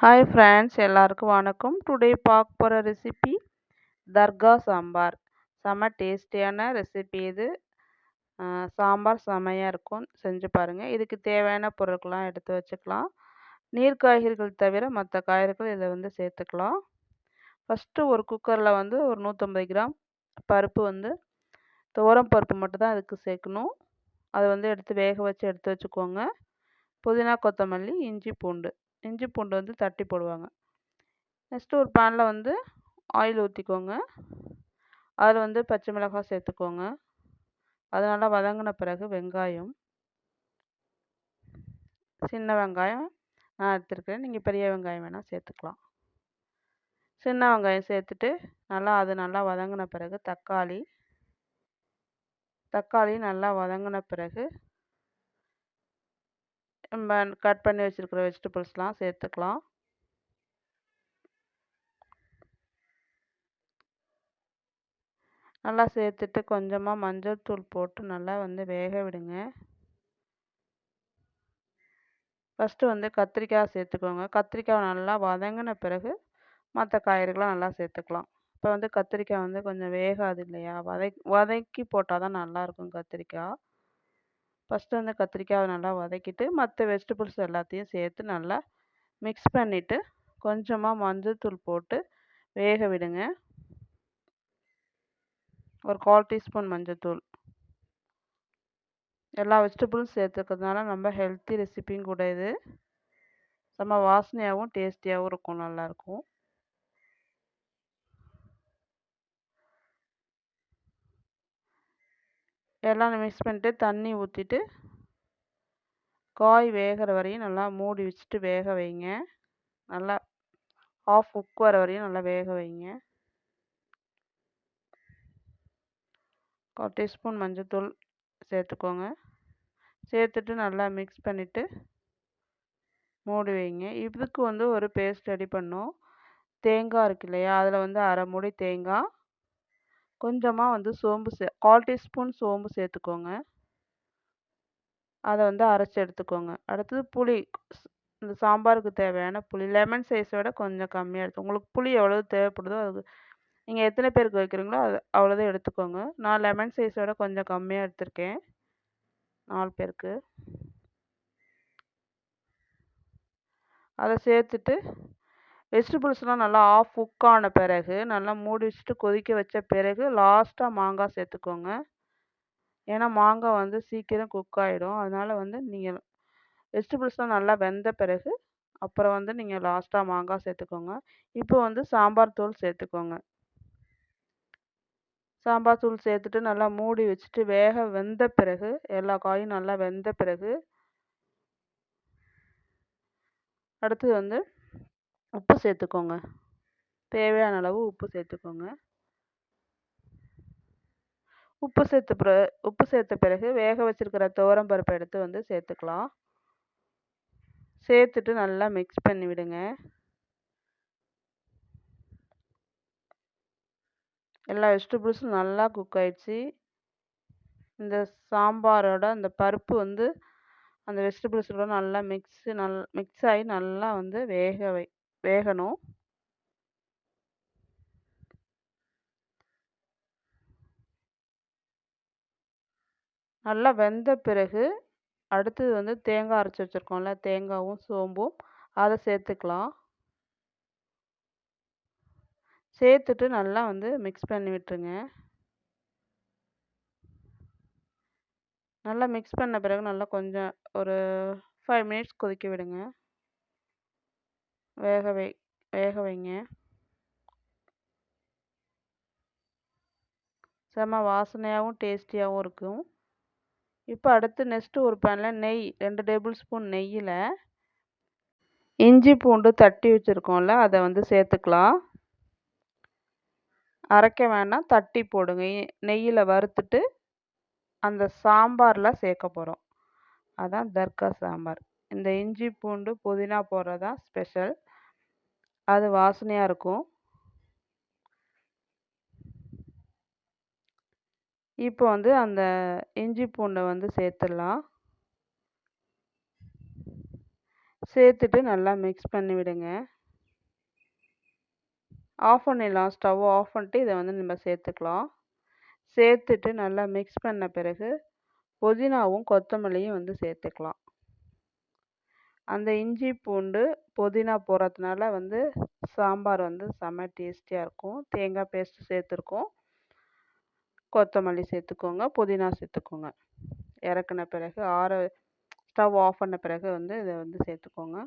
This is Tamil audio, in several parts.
ஹாய் ஃப்ரெண்ட்ஸ் எல்லாருக்கும் வணக்கம். டுடே பார்க்க போகிற ரெசிபி தர்கா சாம்பார். செம்ம டேஸ்டியான ரெசிபி இது. சாம்பார் செமையாக இருக்கும். செஞ்சு பாருங்கள் இதுக்கு தேவையான பொருட்கள்லாம் எடுத்து வச்சுக்கலாம். நீர் காய்கறிகள் தவிர மற்ற காய்கறிகள் இதில் வந்து சேர்த்துக்கலாம். ஃபஸ்ட்டு ஒரு குக்கரில் வந்து ஒரு நூற்றம்பது கிராம் பருப்பு வந்து துவரம் பருப்பு மட்டும்தான் அதுக்கு சேர்க்கணும். அதை வந்து எடுத்து வேக வச்சு எடுத்து வச்சுக்கோங்க. புதினா கொத்தமல்லி இஞ்சி பூண்டு. இஞ்சி பூண்டு வந்து தட்டி போடுவாங்க. நெக்ஸ்ட்டு ஒரு பேனில் வந்து ஆயில் ஊற்றிக்கோங்க அதில் வந்து பச்சை மிளகாய் சேர்த்துக்கோங்க. அது நல்லா வதங்கின பிறகு வெங்காயம். சின்ன வெங்காயம் நான் எடுத்துருக்கேன் நீங்கள் பெரிய வெங்காயம் வேணால் சேர்த்துக்கலாம். சின்ன வெங்காயம் சேர்த்துட்டு நல்லா அது நல்லா வதங்கின பிறகு தக்காளி. தக்காளி நல்லா வதங்கின பிறகு நம்ம கட் பண்ணி வச்சுருக்கிற வெஜிடபிள்ஸ்லாம் சேர்த்துக்கலாம். நல்லா சேர்த்துட்டு கொஞ்சமாக மஞ்சள் தூள் போட்டு நல்லா வந்து வேக விடுங்க. ஃபஸ்ட்டு வந்து கத்திரிக்காய் சேர்த்துக்கோங்க. கத்திரிக்காய் நல்லா வதங்கின பிறகு மற்ற காய்கறிகளாம் நல்லா சேர்த்துக்கலாம். இப்போ வந்து கத்திரிக்காய் வந்து கொஞ்சம் வேகாது இல்லையா? வதக் வதக்கி போட்டால் தான் நல்லாயிருக்கும் கத்திரிக்காய். ஃபஸ்ட்டு வந்து கத்திரிக்காயை நல்லா வதக்கிட்டு மற்ற வெஜிடபிள்ஸ் எல்லாத்தையும் சேர்த்து நல்லா மிக்ஸ் பண்ணிவிட்டு கொஞ்சமாக மஞ்சள்தூள் போட்டு வேக விடுங்க. ஒரு கால் டீஸ்பூன் மஞ்சத்தூள் எல்லா வெஜிடபிளும் சேர்த்துக்கிறதுனால நம்ம ஹெல்த்தி ரெசிபியும் கூட இது. செம்ம வாசனையாகவும் டேஸ்டியாகவும் இருக்கும் நல்லாயிருக்கும். எல்லாம் மிக்ஸ் பண்ணிட்டு தண்ணி ஊற்றிட்டு காய் வேகிற வரையும் நல்லா மூடி வச்சுட்டு வேக வைங்க. நல்லா ஆஃப் குக் வர வரையும் நல்லா வேக வைங்க. ஒரு டீஸ்பூன் மஞ்சத்தூள் சேர்த்துக்கோங்க. சேர்த்துட்டு நல்லா மிக்ஸ் பண்ணிவிட்டு மூடி வைங்க. இதுக்கு வந்து ஒரு பேஸ்ட் ரெடி பண்ணும் தேங்காய் இருக்கு இல்லையா? அதில் வந்து அரை மூடி தேங்காய் கொஞ்சமாக வந்து சோம்பு சே கால் டீஸ்பூன் சோம்பு சேர்த்துக்கோங்க. அதை வந்து அரைச்சி எடுத்துக்கோங்க. அடுத்தது புளி இந்த சாம்பாருக்கு தேவையான புளி லெமன் சைஸை விட கொஞ்சம் கம்மியாக எடுத்து உங்களுக்கு புளி எவ்வளோ தேவைப்படுதோ அது நீங்கள் எத்தனை பேருக்கு வைக்கிறீங்களோ அது அவ்வளோதான் எடுத்துக்கோங்க. நான் லெமன் சைஸை விட கொஞ்சம் கம்மியாக எடுத்திருக்கேன். நாலு பேருக்கு. அதை சேர்த்துட்டு வெஜிடபிள்ஸ்லாம் நல்லா ஆஃப் குக் ஆன பிறகு நல்லா மூடி வச்சுட்டு கொதிக்க வச்ச பிறகு லாஸ்ட்டாக மாங்காய் சேர்த்துக்கோங்க. ஏன்னா மாங்காய் வந்து சீக்கிரம் குக் ஆகிடும் அதனால் வந்து நீங்கள் வெஜிடபிள்ஸ்லாம் நல்லா வெந்த பிறகு அப்புறம் வந்து நீங்கள் லாஸ்ட்டாக மாங்காய் சேர்த்துக்கோங்க. இப்போ வந்து சாம்பார் தூள் சேர்த்துக்கோங்க. சாம்பார் தூள் சேர்த்துட்டு நல்லா மூடி வச்சுட்டு வேக வெந்த பிறகு எல்லா காயும் நல்லா வெந்த பிறகு அடுத்து வந்து உப்பு சேர்த்துக்கோங்க. தேவையான அளவு உப்பு சேர்த்துக்கோங்க. உப்பு சேர்த்த பிற உப்பு சேர்த்த பிறகு வேக வச்சுருக்கிற துவரம் பருப்பை எடுத்து வந்து சேர்த்துக்கலாம். சேர்த்துட்டு நல்லா மிக்ஸ் பண்ணி விடுங்க. எல்லா வெஜிடபிள்ஸும் நல்லா குக் ஆயிடுச்சு. இந்த சாம்பாரோட அந்த பருப்பு வந்து அந்த வெஜிடபிள்ஸோட நல்லா மிக்ஸு நல் மிக்ஸ் ஆகி நல்லா வந்து வேக வை. வேகணும். நல்லா வெந்த பிறகு அடுத்தது வந்து தேங்காய் அரைச்சி வச்சுருக்கோம்ல தேங்காயும் சோம்பும் அதை சேர்த்துக்கலாம். சேர்த்துட்டு நல்லா வந்து மிக்ஸ் பண்ணி விட்டுருங்க. நல்லா மிக்ஸ் பண்ண பிறகு நல்லா கொஞ்சம் ஒரு ஃபைவ் மினிட்ஸ் கொதிக்க விடுங்க. வேக வை வேக வைங்க. செம்ம வாசனையாகவும் டேஸ்டியாகவும் இருக்கும். இப்போ அடுத்து நெக்ஸ்ட்டு ஒரு பேனில் நெய் ரெண்டு டேபிள் ஸ்பூன் நெய்யில் இஞ்சி பூண்டு தட்டி வச்சுருக்கோம்ல அதை வந்து சேர்த்துக்கலாம். அரைக்க வேணாம் தட்டி போடுங்க. நெய்யில் வறுத்துட்டு அந்த சாம்பாரில் சேர்க்க போகிறோம் அதான் தர்கா சாம்பார். இந்த இஞ்சி பூண்டு புதினா போடுறது தான் ஸ்பெஷல் அது வாசனையாக இருக்கும். இப்போ வந்து அந்த இஞ்சி பூண்டை வந்து சேர்த்துடலாம். சேர்த்துட்டு நல்லா மிக்ஸ் பண்ணி விடுங்க. ஆஃப் பண்ணிடலாம். ஸ்டவ் ஆஃப் பண்ணிட்டு இதை வந்து நம்ம சேர்த்துக்கலாம். சேர்த்துட்டு நல்லா மிக்ஸ் பண்ண பிறகு புதினாவும் கொத்தமல்லியும் வந்து சேர்த்துக்கலாம். அந்த இஞ்சி பூண்டு புதினா போடுறதுனால வந்து சாம்பார் வந்து செம்ம டேஸ்ட்டியாக இருக்கும். தேங்காய் பேஸ்ட் சேர்த்துருக்கோம். கொத்தமல்லி சேர்த்துக்கோங்க புதினா சேர்த்துக்கோங்க. இறக்குன பிறகு ஆற ஸ்டவ் ஆஃப் பண்ண பிறகு வந்து இதை வந்து சேர்த்துக்கோங்க.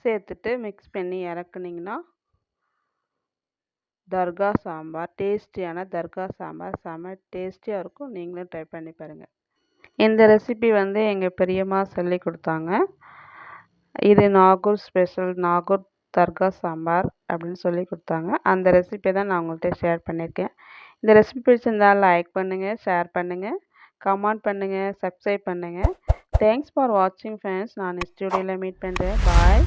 சேர்த்துட்டு மிக்ஸ் பண்ணி இறக்குனீங்கன்னா தர்கா சாம்பார் டேஸ்டியான தர்கா சாம்பார் செம டேஸ்டியாக இருக்கும். நீங்களும் ட்ரை பண்ணி பாருங்கள் இந்த ரெசிபி வந்து எங்கள் பெரியம்மா சொல்லி கொடுத்தாங்க. இது நாகூர் ஸ்பெஷல் நாகூர் தர்கா சாம்பார் அப்படின்னு சொல்லி கொடுத்தாங்க. அந்த ரெசிபியை தான் நான் உங்கள்கிட்ட ஷேர் பண்ணியிருக்கேன் இந்த ரெசிபி பிடிச்சிருந்தா லைக் பண்ணுங்கள் ஷேர் பண்ணுங்கள் கமெண்ட் பண்ணுங்கள் சப்ஸ்கிரைப் பண்ணுங்கள் தேங்க்ஸ் ஃபார் வாட்சிங் ஃப்ரெண்ட்ஸ் நான் ஸ்டூடியோவில் மீட் பண்ணுறேன் பாய்